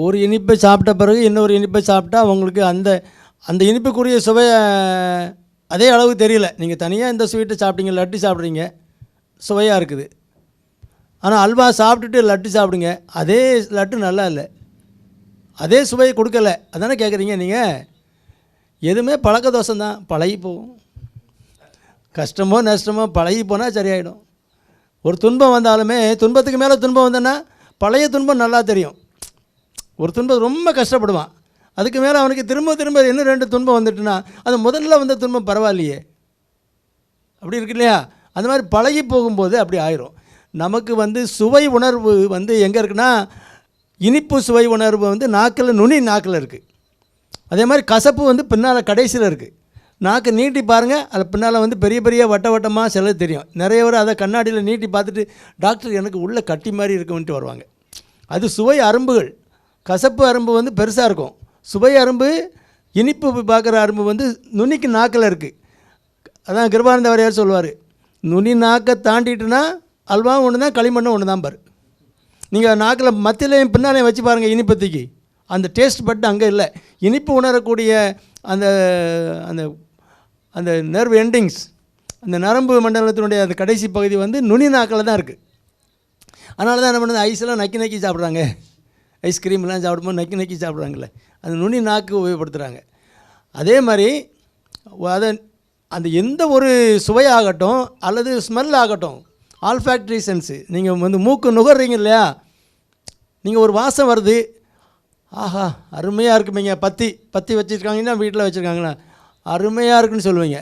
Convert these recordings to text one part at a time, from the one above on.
ஒரு இனிப்பை சாப்பிட்ட பிறகு இன்னொரு இனிப்பை சாப்பிட்டா உங்களுக்கு அந்த அந்த இனிப்புக்குரிய சுவை அதே அளவுக்கு தெரியல. நீங்கள் தனியாக இந்த ஸ்வீட்டை சாப்பிட்டீங்க லட்டு சாப்பிட்றீங்க சுவையாக இருக்குது. ஆனால் அல்வா சாப்பிட்டுட்டு லட்டு சாப்பிடுங்க அதே லட்டு நல்லா இல்லை. அதே சுவையை கொடுக்கல. அதானே கேட்குறீங்க நீங்கள் எதுவுமே பழக்க தோஷம் தான். பழகி போகும். கஷ்டமோ நஷ்டமோ பழகி போனால் சரியாயிடும். ஒரு துன்பம் வந்தாலுமே துன்பத்துக்கு மேலே துன்பம் வந்தேன்னா பழைய துன்பம் நல்லா தெரியும். ஒரு துன்பம் ரொம்ப கஷ்டப்படுவான். அதுக்கு மேலே அவனுக்கு திரும்ப திரும்ப இன்னும் ரெண்டு துன்பம் வந்துட்டுனா அது முதல்ல வந்த துன்பம் பரவாயில்லையே. அப்படி இருக்கு இல்லையா? அந்த மாதிரி பழகி போகும்போது அப்படி ஆயிரும். நமக்கு வந்து சுவை உணர்வு வந்து எங்கே இருக்குன்னா இனிப்பு சுவை உணர்வு வந்து நாக்கில் நுனி நாக்கில் இருக்குது அதே மாதிரி கசப்பு வந்து பின்னால் கடைசியில் இருக்குது நாக்கு நீட்டி பாருங்கள் அது பின்னால் வந்து பெரிய பெரிய வட்ட வட்டமாக சிலது தெரியும். நிறைய பேர் அதை கண்ணாடியில் நீட்டி பார்த்துட்டு டாக்டர் எனக்கு உள்ளே கட்டி மாதிரி இருக்குன்ட்டு வருவாங்க. அது சுவை அரும்புகள். கசப்பு அரும்பு வந்து பெருசாக இருக்கும். சுவை அரும்பு இனிப்பு பார்க்குற அரும்பு வந்து நுனிக்கு நாக்கில் இருக்குது அதான் கிருபானந்த வாரியார் சொல்லுவார்? நுனி நாக்கை தாண்டிட்டுனா அல்வா ஒன்று தான் களிமண்ணும் ஒன்று தான் பாரு. நீங்கள் நாக்கில் மத்தியிலையும் பின்னாலையும் வச்சு பாருங்கள் இனிப்பத்திக்கு அந்த டேஸ்ட் பட்டு அங்கே இல்லை. இனிப்பு உணரக்கூடிய அந்த அந்த அந்த நர்வ் எண்டிங்ஸ் அந்த நரம்பு மண்டலத்தினுடைய அந்த கடைசி பகுதி வந்து நுனி நாக்கில் தான் இருக்குது அதனால தான் என்ன பண்ணுது? ஐஸ்லாம் நக்கி நக்கி சாப்பிட்றாங்க. ஐஸ்கிரீம்லாம் சாப்பிடும்போது நக்கி நக்கி சாப்பிட்றாங்கல்ல. அந்த நுனி நாக்கு உபயோகப்படுத்துகிறாங்க அதே மாதிரி அதை அந்த எந்த ஒரு சுவையாகட்டும் அல்லது ஸ்மெல் ஆகட்டும் ஆல்ஃபேக்ட்ரி சென்ஸு நீங்கள் வந்து மூக்கு நுகர்றீங்க இல்லையா? நீங்கள் ஒரு வாசம் வருது. ஆஹா அருமையாக இருக்குமீங்க. பத்தி பத்தி வச்சுருக்காங்கன்னா வீட்டில் வச்சுருக்காங்கண்ணா அருமையாக இருக்குன்னு சொல்லுவீங்க.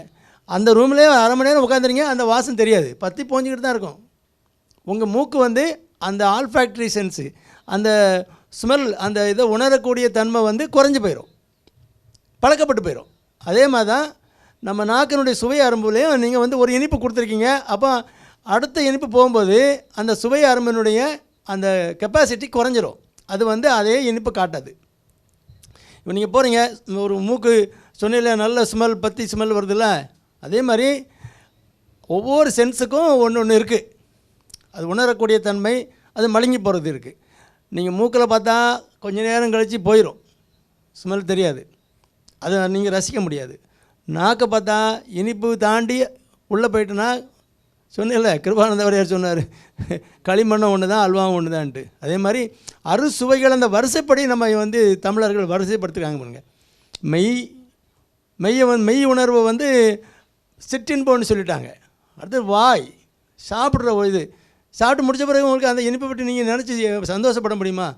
அந்த ரூம்லேயே அரை மணி நேரம் உட்காந்துறீங்க அந்த வாசம் தெரியாது. பத்தி போஞ்சிக்கிட்டு தான் இருக்கும். உங்கள் மூக்கு வந்து அந்த ஆல்ஃபேக்ட்ரி சென்ஸு அந்த ஸ்மெல் அந்த இதை உணரக்கூடிய தன்மை வந்து குறைஞ்சி போயிடும் பழக்கப்பட்டு போயிடும் அதே மாதிரி தான் நம்ம நாக்கினுடைய சுவை அரும்புலையும் நீங்கள் வந்து ஒரு இனிப்பு கொடுத்துருக்கீங்க. அப்போ அடுத்த இனிப்பு போகும்போது அந்த சுவை அரும்பினுடைய அந்த கெப்பாசிட்டி குறைஞ்சிரும். அது வந்து அதே இனிப்பு காட்டாது. இப்போ நீங்கள் போகிறீங்க ஒரு மூக்கு சொன்னில நல்ல ஸ்மெல் பத்தி ஸ்மெல் வருதுல்ல? அதே மாதிரி ஒவ்வொரு சென்ஸுக்கும் ஒன்று ஒன்று இருக்குது அது உணரக்கூடிய தன்மை அது மழுங்கி போகிறது இருக்குது நீங்கள் மூக்கில் பார்த்தா கொஞ்ச நேரம் கழித்து போயிடும் ஸ்மெல் தெரியாது. அதை நீங்கள் ரசிக்க முடியாது. நாக்கை பார்த்தா இனிப்பு தாண்டி உள்ளே போயிட்டுனா சொன்னேன்ல கிருபானந்த சொன்னார் களிமண்ணும் ஒன்று தான் அல்வாவும் ஒன்று தான்ட்டு அதே மாதிரி அறுசுவைகள் அந்த வரிசைப்படி நம்ம வந்து தமிழர்கள் வரிசைப்படுத்துக்காங்க பாருங்க. மெய் மெய்யை வந்து மெய் உணர்வை வந்து சிற்றின்போன்னு சொல்லிட்டாங்க. அடுத்து வாய் சாப்பிட்ற இது சாப்பிட்டு முடிச்ச பிறகு உங்களுக்கு அந்த இனிப்பை பற்றி நீங்கள் நினச்சி சந்தோஷப்பட முடியுமா?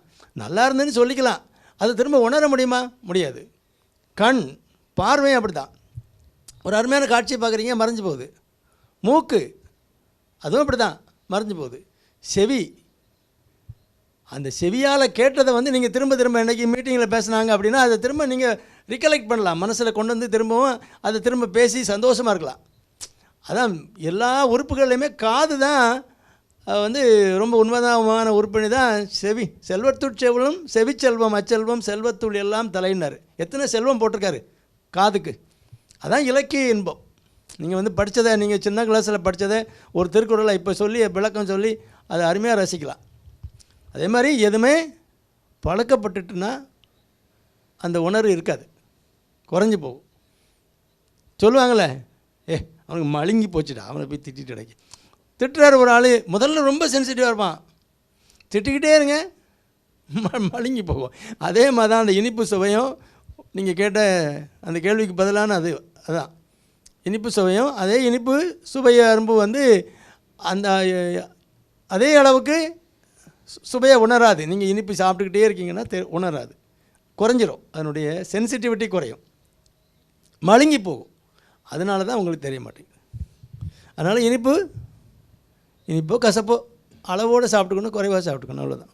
நல்லா இருந்தேன்னு சொல்லிக்கலாம். அதை திரும்ப உணர முடியுமா? முடியாது. கண் பார்வையும் அப்படி தான் ஒரு அருமையான காட்சியை பார்க்குறீங்க மறைஞ்சு போகுது. மூக்கு அதுவும் அப்படி தான் மறைஞ்சு போகுது. செவி அந்த செவியால் கேட்டதை வந்து நீங்கள் திரும்ப திரும்ப இன்றைக்கி மீட்டிங்கில் பேசுனாங்க அப்படின்னா அதை திரும்ப நீங்கள் ரிகலெக்ட் பண்ணலாம். மனசில் கொண்டு வந்து திரும்பவும் அதை திரும்ப பேசி சந்தோஷமாக இருக்கலாம். அதான் எல்லா உறுப்புகள்லையுமே காது தான் வந்து ரொம்ப உண்மைதான உறுப்பினி தான் செவி செல்வத்துள் செல்வம் செவிச்செல்வம் அச்செல்வம் செல்வத்துள் எல்லாம் தலையினார். எத்தனை செல்வம் போட்டிருக்காரு? காதுக்கு. அதான் இலக்கிய இன்பம். நீங்கள் வந்து படித்ததை நீங்கள் சின்ன கிளாஸில் படித்ததை ஒரு திருக்குறளை இப்போ சொல்லி விளக்கம் சொல்லி அதை அருமையாக ரசிக்கலாம். அதே மாதிரி எதுவுமே பழக்கப்பட்டுட்டுனா அந்த உணர்வு இருக்காது. குறைஞ்சி போகும். சொல்லுவாங்களே ஏ அவனுக்கு மழுங்கி போச்சுடா அவனை போய் திட்டிட்டு கிடைக்கும் திட்டுறாரு ஒரு ஆள். முதல்ல ரொம்ப சென்சிட்டிவாக இருப்பான். திட்டிக்கிட்டே இருங்க. ம- மழுங்கி போகும் அதே மாதிரி தான் அந்த இனிப்பு சுவையும் நீங்கள் கேட்ட அந்த கேள்விக்கு பதிலான அது அதுதான் இனிப்பு சுவையும் அதே இனிப்பு சுவை அரும்பு வந்து அந்த அதே அளவுக்கு சு- சுவையை உணராது. நீங்கள் இனிப்பு சாப்பிட்டுக்கிட்டே இருக்கீங்கன்னா தெ உணராது. குறைஞ்சிரும். அதனுடைய சென்சிட்டிவிட்டி குறையும். மழுங்கி போகும். அதனால தான் உங்களுக்கு தெரிய மாட்டேங்குது. அதனால் இனிப்பு இனிப்போ கசப்போ அளவோடு சாப்பிட்டுக்கணும் குறைவாக சாப்பிட்டுக்கணும் அவ்வளோதான்